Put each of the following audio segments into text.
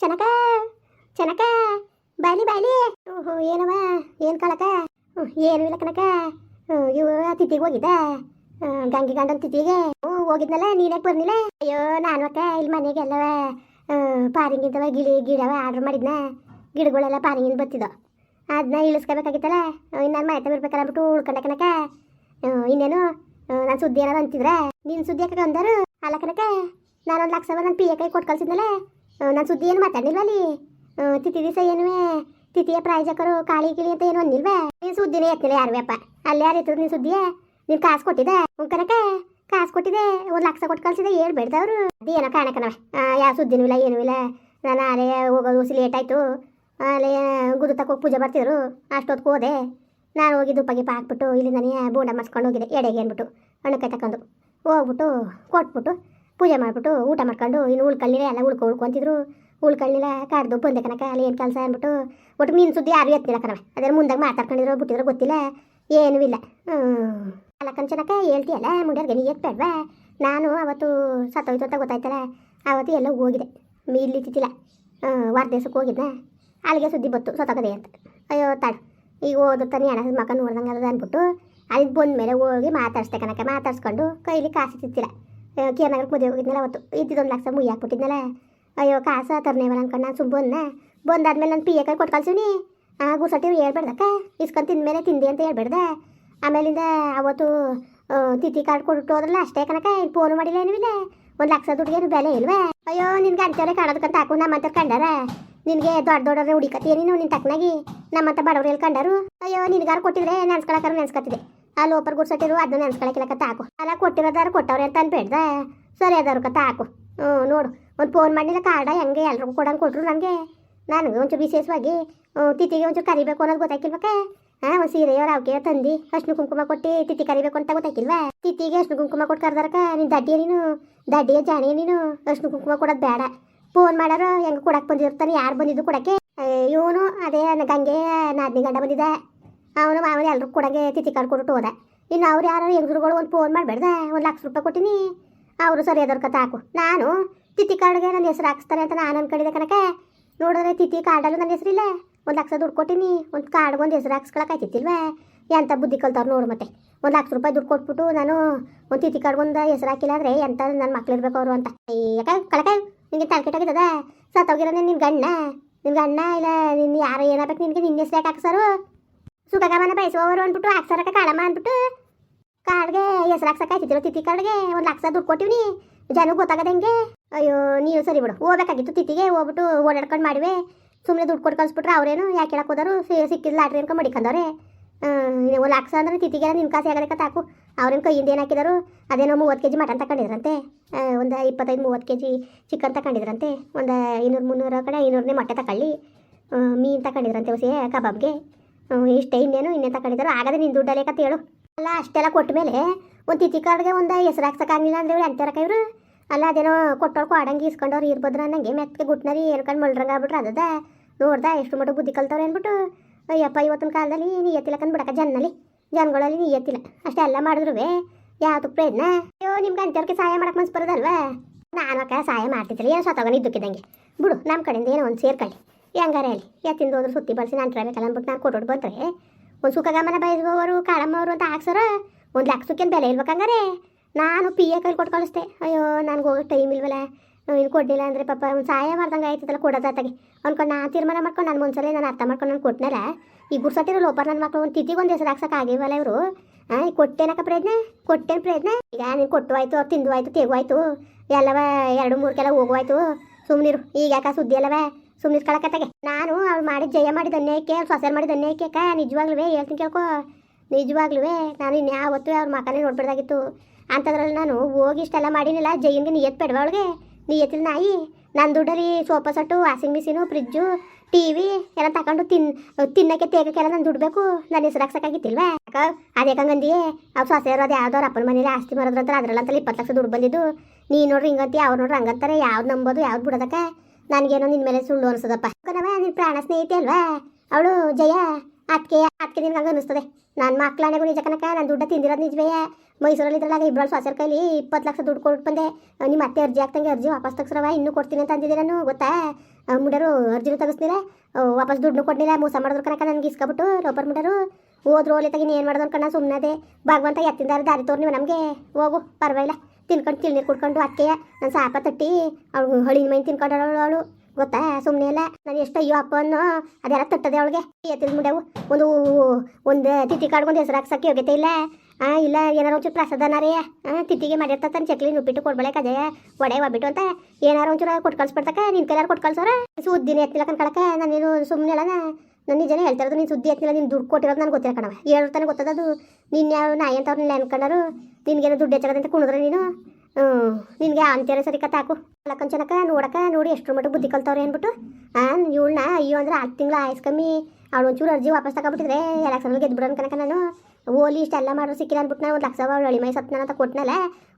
ಚೆನ್ನಕ ಚನಕ, ಬಾಲಿ ಬಾಲಿ. ಓಹೋ, ಏನವ, ಏನು ಕಳಕ ಏನು ಇಲ್ಲ ಕನಕ ಇವ ತಿಥಿಗೆ ಹೋಗಿದ್ದ. ಗಂಗೆ ಗಂಡನ ತಿಥಿಗೆ. ಹ್ಞೂ ಹೋಗಿದ್ನಲ್ಲ, ನೀನೇ ಬರ್ನಿಲ್ಲ ಅಯ್ಯೋ, ನಾನು ಅಕ್ಕ ಇಲ್ಲಿ ಮನೆಗೆಲ್ಲವ ಪಾರಿಂಗಿದ್ದವ ಗಿಳಿ ಗಿಡವ ಆರ್ಡ್ರ್ ಮಾಡಿದ್ನ. ಗಿಡಗಳೆಲ್ಲ ಪಾರಿಂಗಿಂದ ಬತ್ತಿದ್ದೋ ಅದನ್ನ ಇಳಿಸ್ಕೋಬೇಕಾಗಿತ್ತಲ್ಲ? ಇನ್ನ ನಾನು ಮನೆ ಬಿಟ್ಟು ಅಂದ್ಬಿಟ್ಟು ಉಳ್ಕೊಂಡೆ ಕನಕ ಇನ್ನೇನು? ನಾನು ಸುದ್ದಿ ಏನಾರು ಅಂತಿದ್ರೆ? ನಿನ್ನ ಸುದ್ದಿ ಅಕ್ಕ ಅಂದರು? ಅಲ್ಲ ಕನಕ ನಾನೊಂದು ಲಕ್ಷ ನನ್ನ ಪಿ ಎ ಕೈ ಕೊಟ್ಟು ಕಳ್ಸಿದ್ನಲ್ಲ? ನಾನು ಸುದ್ದಿ ಏನು ಮಾತಾಡಲಿಲ್ವಲ್ಲಿ ತಿಥಿ ದಿವಸ ಏನುವೆ, ತಿಥಿಯ ಪ್ರಾಯೋಜಕರು ಕಾಳಿ ಗಿಳಿ ಅಂತ ಏನು ಅಂದಿಲ್ವೇ? ನೀನು ಸುದ್ದಿನೇ ಎತ್ತಿಲ್ಲ ಯಾರು ವ್ಯಾಪ? ಅಲ್ಲಿ ಯಾರು ಇತ್ತು ನೀನು ಸುದ್ದಿಯೇ? ನೀನು ಕಾಸು ಕೊಟ್ಟಿದೆ ಕನಕ ಕಾಸು ಕೊಟ್ಟಿದೆ ಒಂದು ಲಕ್ಷ ಕೊಟ್ಟು ಕಳ್ಸಿದೆ ಅವರು ಅದೇನೋ ಕಾಣಕನವ ಯಾವ ಸುದ್ದಿನೂ ಇಲ್ಲ, ಏನೂ ಇಲ್ಲ. ನಾನು ಅಲ್ಲೇ ಹೋಗೋದು ಲೇಟ್ ಆಯಿತು. ಅಲ್ಲೇ ಗುರುತಕ್ಕೆ ಹೋಗಿ ಪೂಜೆ ಬರ್ತಿದ್ರು ಅಷ್ಟೊತ್ತಿಗೆ ಹೋದೆ. ನಾನು ಹೋಗಿ ದುಪ್ಪ ಹಾಕ್ಬಿಟ್ಟು ಇಲ್ಲಿ ನನಗೆ ಬೋಂಡ ಮಾಡಿಸ್ಕೊಂಡು ಹೋಗಿದೆ ಎಡೆಗೆ ಅಂದ್ಬಿಟ್ಟು. ಕೈ ತಗೊಂಡು ಹೋಗ್ಬಿಟ್ಟು, ಕೊಟ್ಬಿಟ್ಟು ಪೂಜೆ ಮಾಡಿಬಿಟ್ಟು ಊಟ ಮಾಡ್ಕೊಂಡು ಇನ್ನು ಉಳ್ಕೊಳ್ಳಿಲ್ಲ ಎಲ್ಲ ಉಳ್ಕೊ ಉಳ್ಕೊಂತಿದ್ರು ಉಳ್ಕೊಳ್ಳಿಲ್ಲ ಕಾಡ್ದು ಬಂದೆ ಕನಕ ಅಲ್ಲಿ ಏನು ಕೆಲಸ ಅಂದ್ಬಿಟ್ಟು ಒಟ್ಟು ಮೀನು ಸುದ್ದಿ ಯಾರು ಎತ್ತಿಲ್ಲ ಕಣವ ಅದ್ರ ಮುಂದಾಗ ಮಾತಾಡ್ಕೊಂಡಿರೋ ಬಿಟ್ಟಿದ್ರು, ಗೊತ್ತಿಲ್ಲ, ಏನೂ ಇಲ್ಲ. ಅಲ್ಲ ಕಂಚನಕ ಹೇಳ್ತೀಯಲ್ಲ ಮುಂಡ್ಯಾರ್ಗೆ ನೀ ಎತ್ಬೇಡ್ವಾ? ನಾನು ಅವತ್ತು ಸತ್ತೋಯ್ತು ಅಂತ ಗೊತ್ತಾಯ್ತಲ್ಲ, ಅವತ್ತು ಎಲ್ಲ ಹೋಗಿದೆ ಇಲ್ಲಿ ತಿತ್ತಿಲ್ಲ ವಾರದೇಶಕ್ಕೆ ಹೋಗಿದ್ದೆ ಅಲ್ಲಿಗೆ ಸುದ್ದಿ ಬತ್ತು ಸತ್ತೋಗದೆ ಅಂತ. ಅಯ್ಯೋ ತಾಳು ಈಗ ಓದುತ್ತಾನೆ ಅಣ್ಣ ಮಕ್ಕ ನೋಡ್ದಂಗೆ ಅದ ಅಂದ್ಬಿಟ್ಟು ಅಲ್ಲಿಗೆ ಬಂದ ಮೇಲೆ ಹೋಗಿ ಮಾತಾಡ್ಸ್ದೆ ಕನಕ ಮಾತಾಡ್ಸ್ಕೊಂಡು ಕೈಲಿ ಕಾಸು ತಿತ್ತಿಲ್ಲ ಕೇರ್ನಗರಕ್ಕೆ ಮದುವೆ ಹೋಗಿದ್ನಲ್ಲ ಅವತ್ತು. ಇದ್ದಿದ್ದೊಂದು ಲಕ್ಷ ಮುಯ್ಯಿ ಹಾಕ್ಬಿಟ್ಟಿದ್ನಲ್ಲ. ಅಯ್ಯೋ, ಕಾಸ ತರ್ನೇವಲ್ಲ ಅನ್ಕೊಂಡು ನಾನು ಸುಮ್ಮ ಬಂದ ಬಂದಾದ್ಮೇಲೆ ನಾನು ಪಿ ಎ ಕೈ ಕೊಟ್ಟು ಕಳ್ಸೀನಿ ಆ ಗುಸಟಿ ಹೇಳ್ಬೇಡ್ದಕ್ಕ ಇಸ್ಕೊಂಡು ತಿಂದ್ಮೇಲೆ ತಿಂದೆ ಅಂತ ಹೇಳ್ಬೇಡ್ದೆ. ಆಮೇಲಿಂದ ಅವತ್ತು ತಿಥಿ ಕಾರ್ಡ್ ಕೊಟ್ಟು ಹೋದ್ರಲ್ಲ ಅಷ್ಟೇ ಕನಕ ಫೋನ್ ಮಾಡಿಲ್ಲ ಏನು ಇಲ್ಲ. ಒಂದು ಲಕ್ಷ ದುಡ್ಡಿಗೆ ಏನು ಬೆಲೆ ಇಲ್ವೇ? ಅಯ್ಯೋ, ನಿನ್ಗೆ ಅಂಚವ್ರೆ ಕಾಣೋದಕ್ಕಂತ ಹಾಕು ನಮ್ಮಂತ ಕಂಡಾರ. ನಿನಗೆ ದೊಡ್ಡ ದೊಡ್ಡವ್ರೆ ಹುಡಿಕತ್ತೀನಿ ನೀನು ನಿನ್ನ ತಕ್ಕನಾಗಿ ನಮ್ಮಂತ ಬಡವ್ರು ಎಲ್ಲಿ ಕಂಡರು? ಅಯ್ಯೋ, ನಿನ್ಗಾರು ಕೊಟ್ಟಿದ್ರೆ ನೆನ್ಸ್ಕೊಳಕ್ಕಾರ ನೆನ್ಸ್ಕೊತಿದ್ದೆ. ಆ ಲೋಪರ್ ಗುಡ್ಸಟ್ಟಿರು ಅದನ್ನ ನೆನ್ಸ್ಕೊಳಕಿಲ್ಲಕತ್ತ ಹಾಕು. ಅಲ್ಲ ಕೊಟ್ಟಿರೋದಾರು ಕೊಟ್ಟವ್ರೆ ಅಂತ ಅನ್ಬೇಡ್ದ. ಸರಿ ಅದಾರು ಕತ್ತ ಹಾಕು. ಹ್ಞೂ, ನೋಡು. ಒಂದು ಫೋನ್ ಮಾಡಿಲ್ಲ, ಕಾರ್ಡ ಹೆಂಗೆ ಎಲ್ರಿಗೂ ಕೊಡಂಗೆ ಕೊಟ್ಟರು ನನಗೆ ನನಗೆ ಒಂಚೂರು ವಿಶೇಷವಾಗಿ ತಿಥಿಗೆ ಒಂಚೂರು ಕರಿಬೇಕು ಅನ್ನೋದು ಗೊತ್ತಾಗಿಲ್ವಕ್ಕ ಹಾಂ, ಒಂದು ಸೀರೆಯವ್ರು ಅವಕ್ಕೆ ತಂದು ಅಷ್ಟು ಕುಂಕುಮ ಕೊಟ್ಟು ತಿಥಿ ಕರಿಬೇಕು ಅಂತ ಗೊತ್ತಾಗಿಲ್ವಾ ತಿಥಿಗೆ ಅಷ್ಟು ಕುಂಕುಮ ಕೊಟ್ಟು ಕರ್ದಾರಕ್ಕ ನೀನು ದಡ್ಡಿಯ ನೀನು? ದಡ್ಡಿಯ ಜಾಣಿಯ ನೀನು? ಅಷ್ಟು ಕುಂಕುಮ ಕೊಡೋದು ಬೇಡ. ಫೋನ್ ಮಾಡೋರು ಹೆಂಗೆ ಕೊಡಕ್ಕೆ ಬಂದಿರ್ತಾನೆ ಯಾರು ಬಂದಿದ್ದು ಕೊಡಕ್ಕೆ? ಇವನು ಅದೇ ಗಂಗೆ ನಾದಿನಿ ಗಂಡ ಬಂದಿದ್ದ. ಅವನು ಮಾವನ ಎಲ್ಲರೂ ಕೊಡಗೆ ತಿಥಿ ಕಾರ್ಡ್ ಕೊಟ್ಟು ಹೋದೆ. ಇನ್ನು ಅವ್ರು ಯಾರು ಹೆಂಗಸ್ರುಗಳು ಒಂದು ಫೋನ್ ಮಾಡಬೇಡ್ದ, ಒಂದು ಲಕ್ಷ ರೂಪಾಯಿ ಕೊಟ್ಟಿನಿ. ಅವರು ಸರಿ ಅದರ ಕತೆ ಹಾಕು. ನಾನು ತಿಥಿ ಕಾರ್ಡ್ಗೆ ನನ್ನ ಹೆಸರು ಹಾಕಿಸ್ತಾರೆ ಅಂತ ನಾನು ಅನ್ಕೊಂಡಿದ್ದೆ ಕನಕ ನೋಡಿದ್ರೆ ತಿಥಿ ಕಾರ್ಡಲ್ಲೂ ನನ್ನ ಹೆಸರಿಲ್ಲ. ಒಂದು ಲಕ್ಷ ದುಡ್ಡು ಕೊಟ್ಟಿನಿ. ಒಂದು ಕಾರ್ಡ್ಗೆ ಒಂದು ಹೆಸರು ಹಾಕ್ಸ್ಕೊಳಕ್ಕಾಯ್ತಿಲ್ವೇ ಎಂಥ ಬುದ್ಧಿ ಕಲ್ತವ್ರು ನೋಡು ಮತ್ತೆ. ಒಂದು ಲಕ್ಷ ರೂಪಾಯಿ ದುಡ್ಡು ಕೊಟ್ಬಿಟ್ಟು ನಾನು ಒಂದು ತಿಥಿ ಕಾರ್ಡ್ ಒಂದು ಹೆಸರು ಹಾಕಿಲ್ಲ ಅಂದರೆ ಎಂಥ ನನ್ನ ಮಕ್ಳು ಇರ್ಬೇಕು ಅವರು ಅಂತ. ಯಾಕೆ ಕಳಕ ನಿನಗೆ ತಲೆ ಸತ್ತೋಗಿರೋ ನಿನ್ನ ಗಣ್ಣ ನಿನ್ನ ಗಣ್ಣ ಇಲ್ಲ ನಿನ್ನ ಯಾರು ಏನಾಗಬೇಕು ನಿನಗೆ? ನಿನ್ನ ಹೆಸರು ಯಾಕೆ ಹಾಕ್ಸಾರು? ಸುಖಗಮನ ಬಯಸುವವರು ಅಂದ್ಬಿಟ್ಟು ಹಾಕ್ಸಾರಕ ಕಾಳಮ್ಮ ಅಂದ್ಬಿಟ್ಟು ಕಾರ್ಡ್ಗೆ ಹೆಸರು ಹಾಕ್ಸಕ್ಕಾಯ್ತಿದ್ರು ತಿಥಿ ಕಾರ್ಡ್ಗೆ ಒಂದು ಲಕ್ಷ ದುಡ್ಡು ಕೊಟ್ಟಿವ್ನಿ ಜನ ಗೊತ್ತಾಗದ ಹೆಂಗೆ? ಅಯ್ಯೋ ನೀವು ಸರಿ ಬಿಡು. ಹೋಗ್ಬೇಕಾಗಿತ್ತು ತಿಥಿಗೆ, ಹೋಗ್ಬಿಟ್ಟು ಓಡಾಡ್ಕೊಂಡು ಮಾಡಿವೆ. ಸುಮ್ಮನೆ ದುಡ್ಡು ಕೊಟ್ಟು ಕಳಿಸ್ಬಿಟ್ರೆ ಅವರೇನು ಯಾಕೆ ಹೇಳಕ್ಕೆ ಹೋದರು ಸಿಕ್ಕಿಲ್ಲ ಲಾಟ್ರಿ ಅನ್ಕೊಂಡು ಮಡಿಕಂದವ್ರೆ. ಒಂದು ಲಕ್ಷ ಅಂದ್ರೆ ತಿಥಿಗೆಲ್ಲ ನಿನ್ನ ಕಾಸು ಆಗಲಿಕ್ಕೆ ತಾಕು ಅವ್ರೇನು ಕೈಯಿಂದ ಏನು ಹಾಕಿದರು? ಅದೇನೋ ಮೂವತ್ತು ಕೆ ಜಿ ಮಟನ್ ತಗೊಂಡಿದ್ರಂತೆ ಒಂದು ಇಪ್ಪತ್ತೈದು, ಮೂವತ್ತು ಕೆ ಜಿ ಚಿಕನ್ ತಗೊಂಡಿದ್ರಂತೆ ಒಂದು ಇನ್ನೂರು ಮುನ್ನೂರು ಕಡೆ ಇನ್ನೂರನೇ ಮೊಟ್ಟೆ ತಗೊಳ್ಳಿ ಮೀನು ತಗೊಂಡಿದ್ರಂತೆ ಹೊಸಿ ಕಬಾಬ್ಗೆ. ಇಷ್ಟೇ ಇನ್ನೇನು ಇನ್ನೇ ತಗೊಂಡಿದ್ರು ಆಗದೆ ನಿನ್ನ ದುಡ್ಡಲ್ಲೇ ಕತೆ ಹೇಳು. ಅಲ್ಲ, ಅಷ್ಟೆಲ್ಲ ಕೊಟ್ಟ ಮೇಲೆ ಒಂದು ತಿಥಿ ಕಾರ್ಡ್ಗೆ ಒಂದು ಹೆಸರು ಹಾಕ್ಸಕ್ಕಾಗಿಲ್ಲ ಅಂದ್ರೆ ಅಂತಾರಕ ಇವರು? ಅಲ್ಲ, ಅದೇನೋ ಕೊಟ್ಟವ್ರು ಕೊಡಂಗೆ ಇಸ್ಕೊಂಡವ್ರು ಇರ್ಬೋದ್ರ ನಂಗೆ ಮೆತ್ತಗೆ ಗುಟ್ನರಿ ಏರ್ಕೊಂಡು ಮಳ್ರಂಗ ಆಗ್ಬಿಟ್ರೆ ಅದದ? ನೋಡ್ದೆ, ಎಷ್ಟು ಮಟ್ಟ ಬುದ್ಧಿ ಕಲ್ತವ್ರೆ ಅಂದ್ಬಿಟ್ಟು ಅಯ್ಯಪ್ಪ, ಇವತ್ತಿನ ಕಾಲದಲ್ಲಿ ನೀ ಎತ್ತಿಲ್ಲ ಬಿಡಕ ಜನ್ನಲ್ಲಿ. ಜನಗಳಲ್ಲಿ ನೀ ಎತ್ತಿಲ್ಲ ಅಷ್ಟೆಲ್ಲ ಮಾಡಿದ್ರು ಯಾವ್ದಕ್ಕೆ ಪ್ರಯತ್ನ? ಅಯ್ಯೋ, ನಿಮ್ಗೆ ಅಂತವ್ರಿಗೆ ಸಹಾಯ ಮಾಡಕ್ಕೆ ಮನ್ಸು ಬರೋದಲ್ವ? ನಾನು ಅಕ್ಕ ಸಹಾಯ ಮಾಡ್ತಿದ್ರಿ ಏನು ಸತ್ತೋಗನ ಇದ್ದಕ್ಕಿದ್ದಂಗೆ. ಬಿಡು ನಮ್ಮ ಕಡೆಯಿಂದ ಏನೋ ಒಂದು ಸೇರ್ಕೊಳ್ಳಿ. ಹೆಂಗಾರೆ ಅಲ್ಲಿ ಎತ್ತಿಂದ ಹೋದ್ರೆ ಸುತ್ತಿ ಬಳಸಿ ನಾನು ಟ್ರೈಬೇಕಲ್ಲ ಅಂದ್ಬಿಟ್ಟು ನಾನು ಕೊಟ್ಟು ಬಂದ್ರೆ ಒಂದು ಸುಖಗಮನ ಬಯಸುವವರು ಕಾಳಮ್ಮವರು ಅಂತ ಹಾಕ್ಸರ, ಒಂದು ಲಕ್ಷ ಸುಖ ಬೆಲೆ ಇಲ್ಬೇಕಂಗಾರೆ ನಾನು ಪಿ ಎ ಕೈಲಿ ಕೊಟ್ಟು ಕಳಿಸ್ದೆ. ಅಯ್ಯೋ ನನಗೆ ಹೋಗೋ ಟೈಮ್ ಇಲ್ವಲ್ಲ. ಇನ್ನು ಕೊಡಲಿಲ್ಲ ಅಂದರೆ ಪಾಪ ಒಂದು ಸಹಾಯ ಮಾಡ್ದಂಗೆ ಆಯ್ತದಲ್ಲ ಕೊಡೋದಾತಾಗೆ ಅನ್ಕೊಂಡು ನಾನು ತೀರ್ಮಾನ ಮಾಡ್ಕೊಂಡು ನಾನು ಮುಂಚೆ ನಾನು ಅರ್ಥ ಮಾಡ್ಕೊಂಡು ನಾನು ಕೊಟ್ಟನಲ್ಲ ಈ ಗುರ್ಸಟ್ಟಿರೋ ಲೋಪರ್ ನನ್ನ ಮಕ್ಕಳು ಒಂದು ತಿಥಿಗೆ ಒಂದು ಹೆಸರು ಹಾಕ್ಸಕ್ಕೆ ಆಗಿವಲ್ಲ ಇವರು? ಹಾಂ ಈಗ ಕೊಟ್ಟೇನಕ್ಕ ಪ್ರಯತ್ನ? ಕೊಟ್ಟೇನು ಪ್ರಯತ್ನ? ಈಗ ನೀನು ಕೊಟ್ಟು ಆಯಿತು, ಅವ್ರು ತಿಂದು ಆಯಿತು, ತೆಗು ಎಲ್ಲವ ಎರಡು ಮೂರು ಕೆಲ ಹೋಗುವಾಯ್ತು ಸುಮ್ಮನಿರು ಈಗ ಯಾಕ ಸುದ್ದಿ ಅಲ್ಲವೇ? ಸುಮ್ಮನೆ ಕಳಕತ್ತಾಗೆ. ನಾನು ಅವ್ಳು ಮಾಡಿದ ಜಯ ಮಾಡಿದ ಅನ್ಯಾಯಕ್ಕೆ ಸೊಸೆ ಮಾಡಿದ ಅನ್ಯಾಯಕ್ಕೆ ಅಕ್ಕ ನಿಜವಾಗ್ಲೂ ಹೇಳ್ತೀನಿ ಕೇಳ್ಕೊ. ನಿಜವಾಗ್ಲೂ ನಾನು ಇನ್ಯಾವತ್ತೂ ಅವ್ರ ಮಕ್ಕನೇ ನೋಡ್ಬಿಡ್ದಾಗಿತ್ತು. ಅಂಥದ್ರಲ್ಲಿ ನಾನು ಹೋಗಿ ಇಷ್ಟೆಲ್ಲ ಮಾಡಿನಿಲ್ಲ. ಜೈನ್ಗೆ ನಿಯತ್ ಬೇಡವಾ ಅವಳಿಗೆ. ನಿಯತ್ತಿಲ್ಲ ನಾಯಿ ನನ್ನ ದುಡ್ಡಲ್ಲಿ sofa set, washing machine, fridge, T V ಎಲ್ಲ ತಗೊಂಡು ತಿನ್, ತಿನ್ನಕ್ಕೆ ತೇಗಕ್ಕೆಲ್ಲ ನಾನು ದುಡ್ಬೇಕು ನನ್ನ ಹೆಸರು ಹಾಕ್ಸಕ್ಕಾಗಿತ್ತಿಲ್ವಾ? ಯಾಕ ಅದೇಕಂಗಂದಿಯೇ ಅವ್ರು ಸೊಸೆಯರು ಇರೋದು ಯಾವ್ದವ್ರ ಅಪ್ಪನ ಮನೇಲಿ ಆಸ್ತಿ ಮರದ್ರಂತ ಅದ್ರಲ್ಲಂತಲ್ಲಿ ಇಪ್ಪತ್ತು ಲಕ್ಷ ದುಡ್ಡು ಬಂದಿದ್ದು. ನೀ ನೋಡ್ರಿ ಹಿಂಗಂತಿ, ಅವ್ರು ನೋಡ್ರಿ ಹಂಗಂತಾರೆ, ಯಾವ್ದು ನಂಬೋದು, ಯಾವ್ದು ಬಿಡೋದಕ್ಕ? ನನಗೇನೋ ನಿನ್ನ ಮೇಲೆ ಸುಳ್ಳು ಅನ್ಸದಪ್ಪ. ನಿನ್ ನಿನ್ನ ಪ್ರಾಣ ಸ್ನೇಹಿತೆ ಅಲ್ವಾ? ಅವಳು ಜಯ ಅದಕ್ಕೆ ಅದಕ್ಕೆ ನಿನ್ಗೆ ಹಂಗೆ ಅನಿಸ್ತದೆ ನನ್ನ ಮಕ್ಳಾಣೆಗೂ ನಿಜ ಕನಕ ನಾನು ದುಡ್ಡು ತಿಂದಿರೋದು ನಿಜವೇ. ಮೈಸೂರಲ್ಲಿ ಇದ್ರಲ್ಲ ಇಬ್ಬರು ಸೊಸೆರ ಕೈಲಿ ಇಪ್ಪತ್ತು ಲಕ್ಷ ದುಡ್ಡು ಕೊಟ್ಟು ಬಂದೆ. ನಿಮ್ಮ ಮತ್ತೆ ಅರ್ಜಿ ಹಾಕ್ತಂಗೆ ಅರ್ಜಿ ವಾಪಸ್ ತಗ್ಸ್ರವ ಇನ್ನೂ ಕೊಡ್ತೀನಿ ಅಂತ ಅಂದಿದ್ದೆ ನಾನು? ಗೊತ್ತಾ? ಮುಡರು ಅರ್ಜಿನೂ ತಗಸ್ತಿಲ್ಲ. ವಾಪಸ್ ದುಡ್ಡು ಕೊಡ್ಲಿಲ್ಲ. ಮೋಸ ಮಾಡಿದ್ರು ಕನಕ ನನ್ಗೆ ಇಸ್ಕೊಬಿಟ್ಟು ರೊಬ್ಬರ್ ಮುಡರು ಹೋದ್ರು ಅಲ್ಲಿ ತಗಿ ಏನು ಮಾಡಿದ್ರು ಕಣ್ಣ ಸುಮ್ಮನೆ ಭಗವಂತ ಎತ್ತಿಂದಾರ ದಾರಿ ತೋರ್ ನೀವು ನಮಗೆ. ಹೋಗು, ಪರವಾಗಿಲ್ಲ. ತಿನ್ಕೊಂಡು ತಿಳ್ನೀರು ಕುಡ್ಕೊಂಡು ಅಕ್ಕೆಯ ನಾನು ಸಾಪ ತಟ್ಟಿ ಅವಳು ಹಳಿನ ಮೈನ್ ತಿನ್ಕೊಂಡಳು ಅವಳು ಗೊತ್ತಾ? ಸುಮ್ಮನೆ ಅಲ್ಲ. ನಾನು ಎಷ್ಟು ಅಯ್ಯೋ ಅಪ್ಪ ಅನ್ನೋ ಅದೆಲ್ಲ ತಟ್ಟದೆ ಅವಳಿಗೆ. ಎತ್ತಿದ ಮುಂಡೆವು. ಒಂದು ಒಂದು ತಿಥಿ ಕಾಡ್ಕೊಂಡು ಹೆಸರು ಹಾಕ್ಸಕ್ಕೆ ಯೋಗ್ಯತೆ ಇಲ್ಲ. ಆ, ಇಲ್ಲ, ಏನಾರು ಒಂಚೂರು ಪ್ರಸಾದನಾರೇ ಆ, ತಿಥಿಗೆ ತನ್ನ ಚಕ್ಲಿ ನುಪ್ಪಿಟ್ಟು ಕೊಡ್ಬೇಳೆ ಅದೇ ಒಡೆ ಒಬ್ಬಿಟ್ಟು ಅಂತ ಏನಾರು ಒಂಚೂರು ಕೊಟ್ಟು ಕಳ್ಸ್ಬಿಡ್ತಕ್ಕ ನಿನ್ ಕೈಲಾರು ಕೊಟ್ಟು ಕಳ್ಸೋರ ಸುದ್ದಿನ ಎತ್ತಿಲ್ಲ ಕಣ್ಕಳಕ್ಕೆ ನಾನೇನು ಸುಮ್ಮನೆ ಅಲ್ಲ ನಾನು ನಿಜನೇ ಹೇಳ್ತಾ ಇರೋದು ನೀನು ಸುದ್ದಿ ಎತ್ತಿಲ್ಲ, ನೀನು ದುಡ್ಡು ಕೊಟ್ಟಿರೋದು ನನಗೆ ಗೊತ್ತಿಲ್ಲ ಕಣವ ಹೇಳ್ತಾನೆ ಗೊತ್ತದದು ನಿನ್ನ ಯಾವ ನಾಯಿ ಅಂತ ಅವ್ರನ್ನ ಅನ್ಕೊಂಡರು ನಿನ್ಗೇನೋ ದುಡ್ಡು ಹೆಚ್ಚಾಗದಂತ ಕುಣಿದ್ರೆ ನೀನು? ನಿನಗೆ ಅಂತ್ಯಾರ ಸರಿ ಹಾಕು. ಎಲ್ಲ ಚೆನ್ನಕ ನೋಡಕ ನೋಡಿ ಎಷ್ಟು ಮಟ್ಟ ಬುದ್ಧಿ ಕಲ್ತವ್ರೆ ಅಂದ್ಬಿಟ್ಟು. ಹಾಂ ಇವಳನ್ನ ಅಯ್ಯೋ ಅಂದ್ರೆ ಹತ್ತು ತಿಂಗಳು ಆಯಸ್ ಕಮ್ಮಿ. ಅವಳು ಒಂಚೂರು ಅರ್ಜಿ ವಾಪಸ್ ತಗೊಬಿಟ್ಟಿದ್ರೆ ಎಲೆಕ್ಷನಲ್ಲಿ ಗೆದ್ಬಿಡೋನ್ ಕನಕ ನಾನು. ಓಲಿ ಇಷ್ಟೆಲ್ಲ ಮಾಡ್ರು ಸಿಕ್ಕಿಲ್ಲ ಅಂದ್ಬಿಟ್ಟು ನಾನು ಒಂದು ಲಕ್ಷ ಅವಳು ಅಳಿ ಮೈ ಸತ್ನ ಅಂತ ಕೊಟ್ನಲ್ಲ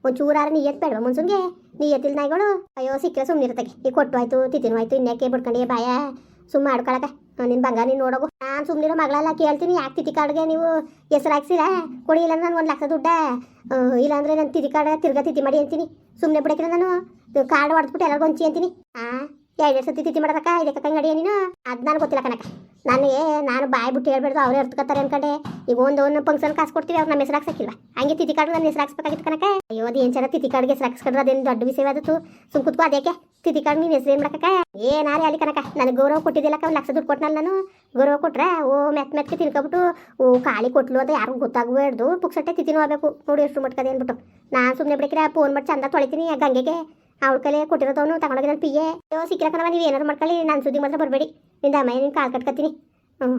ಒಂಚೂರಾರ ನೀಯತ್ ಬೇಡವಾ ನೀ ಎತ್ತಿಲ್ಲ ನಾಯಿಗಳು? ಅಯ್ಯೋ ಸಿಕ್ಕಿಲ್ಲ ಸುಮ್ಮನೆ ಇರ್ತಗೆ ಈ ಕೊಟ್ಟು ಆಯ್ತು ತಿತ್ತಿನೂ ಆಯ್ತು ಇನ್ಯಾಕೆ ಬಿಡ್ಕೊಂಡಿ ಬಾಯ? ಸುಮ್ಮ ಮಾಡ್ಕೊಳಕ ನಿನ್ನ ಬಂಗಾರ ನೀನು ನೋಡೋಗು. ನಾನು ಸುಮ್ಮನಿರೋ ಮಗಳೆಲ್ಲ, ಕೇಳ್ತೀನಿ. ಯಾಕೆ ತಿಥಿ ಕಾರ್ಡ್ಗೆ ನೀವು ಹೆಸರು ಹಾಕ್ಸಿರ? ಕೊಡಿ ಇಲ್ಲ ನಾನು ಒಂದು ಲಕ್ಷ ದುಡ್ಡ. ಇಲ್ಲಾಂದ್ರೆ ನಾನು ತಿಥಿ ಕಾರ್ಡ್ ತಿರ್ಗಾ ತಿಥಿ ಮಾಡಿ ಅಂತೀನಿ. ಸುಮ್ಮನೆ ಬಿಡಕ್ಕಿರ ನಾನು. ಕಾರ್ಡ್ ಹೊಡೆದ್ಬಿಟ್ಟು ಎಲ್ಲರಿಗೂ ಹಂಚಿ ಅಂತೀನಿ. ಆ ಎರಡು ಸತಿ ತಿಥಿ ಮಾಡೋದಕ್ಕ ಇದಕ್ಕೆ ಕಂಗಡಿಯ ನೀನು? ಅದು ನಾನು ಗೊತ್ತಿಲ್ಲ ಕಣಕ ನನಗೆ, ನಾನು ಬಾಯಿ ಬಿಟ್ಟು ಹೇಳ್ಬಿಡ್ದು ಅವ್ರು ಅರ್ಥಕತ್ತಾರೆ ಅನ್ಕಂಡೆ. ಈಗ ಒಂದು ಒಂದು ಫಂಕ್ಷನ್ ಕಾಸು ಕೊಡ್ತೀವಿ, ಅವ್ರು ನಮ್ಮ ಹೆಸರು ಹಾಕ್ಸಕ್ಕಿಲ್ಲ ಹಂಗೆ ತಿತಿ ಕಾರ್ಡ್ ನನ್ನ ಹೆಸರು ಹಾಕ್ಸ್ಬೇಕಾಗಿತ್ತು ಕಣಕ ಅಯ್ಯೋ, ಅದು ಏನು ಚೆನ್ನಾಗಿ ತಿಥಿ ಕಾರ್ಡ್ಗೆ ಹೆಸರು ಹಾಕ್ಸ್ಕೊಂಡ್ರೆ ಅದೇನು ದೊಡ್ಡ ವಿಷಯ ವಿಷಯವಾದತ್ತು ಸುಮ್ ಕುತ್ಕೋ ಅದಕ್ಕೆ ತಿತಿ ಕಾರ್ಡ್ ನೀನು ಹೆಸರು ಏನು ಮಾಡಕ್ಕ ಏನಾರೇ ಅಲ್ಲಿ ಕನಕ ನನಗೆ ಗೌರವ ಕೊಟ್ಟಿದ್ದಿಲ್ಲ ಒಂದು ಲಕ್ಷ ದುಡ್ಡು ಕೊಟ್ನಲ್ಲ ನಾನು. ಗೌರವ ಕೊಟ್ರೆ, ಓ ಮೆತ್ ಮೆತ್ಕೆ ತಿನ್ಕೊಬಿಟ್ಟು, ಓ, ಖಾಲಿ ಕೊಟ್ಲು ಅಂತ ಯಾರಿಗೂ ಗೊತ್ತಾಗಬೇಡ್ದು. ಪುಕ್ಸಟ್ಟೆ ತಿಥಿನೂ ಆಗಬೇಕು. ನೋಡಿ, ಎಷ್ಟು ಮಟ್ಕದೆ ಅಂದ್ಬಿಟ್ಟು. ನಾನು ಸುಮ್ಮನೆ ಬಿಡಕ್ರೆ ಫೋನ್ ಮಾಡಿ ಚಂದ ತೊಳಿತೀನಿ, ಗಂಗೆಗೆ. ಅವಳ ಕಲೆ ಕೊಟ್ಟಿರೋದವನು ತಗೊಂಡೋಗಿ ನಾನು ಪಿಯೆ ಯೋ ಸಿಕ್ಕಿರಕನವ ನೀವು ಏನಾರು ಮಾಡ್ಕೊಳ್ಳಿ, ನಾನು ಸುದ್ದಿ ಮಾತ್ರ ಬರಬೇಡಿ. ನಿಂದ ಅಮ್ಮ ನೀನು ಕಾಲು ಕಟ್ಕತ್ತೀನಿ.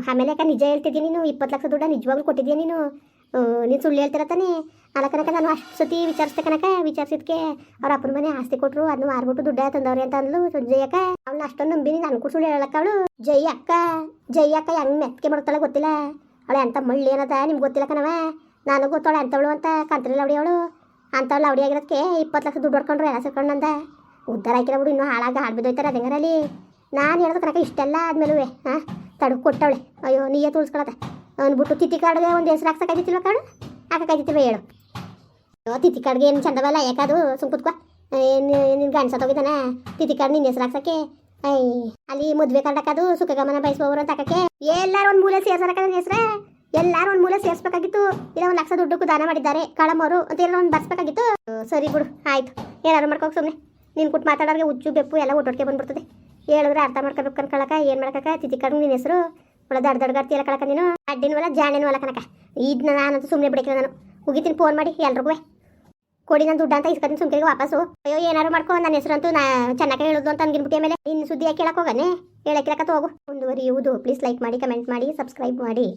ಆಮೇಲೆ ಯಾಕೆ ನಿಜ ಹೇಳ್ತಿದ್ದೀನಿ ನೀನು? ಇಪ್ಪತ್ತು ಲಕ್ಷ ದುಡ್ಡ ನಿಜವಾಗ್ಲೂ ಕೊಟ್ಟಿದ್ದೀಯ ನೀನು? ನೀನು ಸುಳ್ಳು ಹೇಳ್ತಿರ ತಾನೇ? ಅಲ್ಲ ನಾನು ಅಷ್ಟು ಸತಿ ವಿಚಾರಿಸ್ದೆ ಕನಕ ವಿಚಾರಿಸಿದ್ಕೆ ಅವ್ರ ಅಪ್ಪನ ಮನೆ ಆಸ್ತಿ ಕೊಟ್ಟರು ಅದನ್ನ ಮಾರ್ಬಿಟ್ಟು ದುಡ್ಡ ತಂದವ್ರೆ ಅಂತ ಅಂದ್ಲು. ಜಯಕ್ಕ ಅವ್ಳನ್ನ ಅಷ್ಟೊಂದು ನಂಬಿನಿ ನಾನು ಕೂಡ ಸುಳ್ಳು ಹೇಳಕ್ಕ ಅವಳು? ಜೈ ಅಕ್ಕ. ಜೈ ಅಕ್ಕ ಹೆಂಗ್ ಮೆತ್ಕೆ ಮಾಡ್ತಾಳೆ ಗೊತ್ತಿಲ್ಲ. ಅವಳು ಅಂತ ಮಳ್ಳಿ ಏನದ ನಿಮ್ಗೆ ಗೊತ್ತಿಲ್ಲ ಕಣವ ನಾನು ಗೊತ್ತವಳು ಅಂತವಳು ಅಂತ ಕಂತ್ರಿಲ್ಲ ಅವಳಿ ಅವಳು. ಅಂತವಳು ಅವಡಿ ಆಗಿರೋದಕ್ಕೆ ಇಪ್ಪತ್ತು ಲಕ್ಷ ದುಡ್ಡು ಹೊಡ್ಕೊಂಡ್ರು, ಎಲ್ಲ ಅಂದೆ ಉದ್ದಾರ ಹಾಕಿರ ಬಿಡು ಇನ್ನೂ ಹಾಳಾಗ ಹಾಳು ಬಿದ್ದೋಯ್ತಾರೆ ಅದಂಗರಲ್ಲಿ. ನಾನು ಹೇಳೋದು ಕನಕ ಇಷ್ಟೆಲ್ಲ ಆದ್ಮೇಲೆ ಹಾಂ ತಡು ಕೊಟ್ಟವಳೆ. ಅಯ್ಯೋ, ನೀಯೇ ತುಳ್ಸ್ಕೊಳತ್ತೆ. ಅಂದ್ಬಿಟ್ಟು ತಿತ್ತಿ ಕಾಡ್ಗೆ ಒಂದು ಹೆಸರು ಹಾಕ್ಸಕ್ಕಾಗಿತ್ತಿಲ್ವ ಕೈ ಹಾಕಕ್ಕಾಗಿತ್ತಿಲ್ವ ಹೇಳು. ಅಯ್ಯೋ ತಿತ್ತಿ ಕಾಡ್ಗೆ ಏನು ಚಂದವಲ್ಲ ಯಾಕದು ಸುಮ್ ಏನು ನಿನ್ನ ಗಂಡಸ ಹೋಗಿದ್ದಾನೆ ತಿತಿ ಕಾಡು ನಿನ್ನ ಹೆಸರು ಹಾಕ್ಸಕ್ಕೆ. ಐ ಅಲ್ಲಿ ಮದುವೆ ಕಾರ್ಡ್ ಹಾಕೋದು ಸುಖ ಗಮನ ಬಯಸುವವರು ಅಂತ ಹಾಕಕ್ಕೆ. ಎಲ್ಲರೂ ಒಂದು ಮೂಲೆ ಸೇರ್ಸಕ್ಕ ಹೆಸ್ರ? ಎಲ್ಲಾರು ಒಂದ್ ಮೂಲೆ ಸೇರ್ಸ್ಬೇಕಾಗಿತ್ತು. ಇಲ್ಲ ಒಂದು ಲಕ್ಷ ದುಡ್ಡಕ್ಕೂ ದಾನ ಮಾಡಿದ್ದಾರೆ. ಕಳಮೋರು ಅಂತ ಏನೋ ಒಂದು ಬರ್ಸ್ಬೇಕಾಗಿತ್ತು. ಸರಿ ಬಿಡು, ಆಯ್ತು. ಏನಾರು ಮಾಡ್ಕೋಕ್ ಸುಮ್ಮನೆ ನೀನು ಕುಟ್ ಮಾತಾಡೋರಿಗೆ ಉಜ್ಜು ಬೆಪ್ಪು ಎಲ್ಲ ಒಟ್ಟೊಟ್ಟಿಗೆ ಬಂದ್ಬಿಡ್ತದೆ. ಹೇಳಿದ್ರೆ ಅರ್ಥ ಮಾಡ್ಕೋಬೇಕು ಅನ್ಕೊಳಕ ಏನ್ ಮಾಡ್ಕಕ? ತಿಥಿ ಕಡಂಗ ನಿನ್ ಹೆಸರು. ಒಳ್ಳೆ ದಡ್ ಗಾರ್ತಿ ಎಲ್ಲ ಕಳಕ ನೀನು. ಅಡ್ಡಿನವಲ್ಲ ಜಾಣಿನ ಅಲ್ಲ ಕನಕ ಇದನ್ನ ನಾನಂತೂ ಸುಮ್ಮನೆ ಬಿಡಕ್ಕೆ ನಾನು. ಹೋಗಿದ್ದೀನಿ ಫೋನ್ ಮಾಡಿ ಎಲ್ರಿಗೂ. ಕೊಡಿ ನನ್ನ ದುಡ್ಡು ಅಂತ ಇಸ್ಕೊತೀನಿ ಸುಮ್ಕಿಗೆ ವಾಪಸ್ಸು. ಅಯ್ಯೋ ಏನಾರು ಮಾಡ್ಕೊ ನನ್ನ ಹೆಸರಂತೂ ನಾ ಚೆನ್ನಾಗಿ ಹೇಳೋದು ಅಂತ ಅನ್ಗಿನ್ಬಿಟ್ಟಿ ಮೇಲೆ ಇನ್ನು ಸುದ್ದಿ ಕೇಳಕ್ ಹೋಗನೆ. ಹೇಳಕ್ಕೆ ಹೋಗು. ಮುಂದುವರಿಯುವುದು. ಪ್ಲೀಸ್ ಲೈಕ್ ಮಾಡಿ ಕಮೆಂಟ್ ಮಾಡಿ ಸಬ್ಸ್ಕ್ರೈಬ್ ಮಾಡಿ.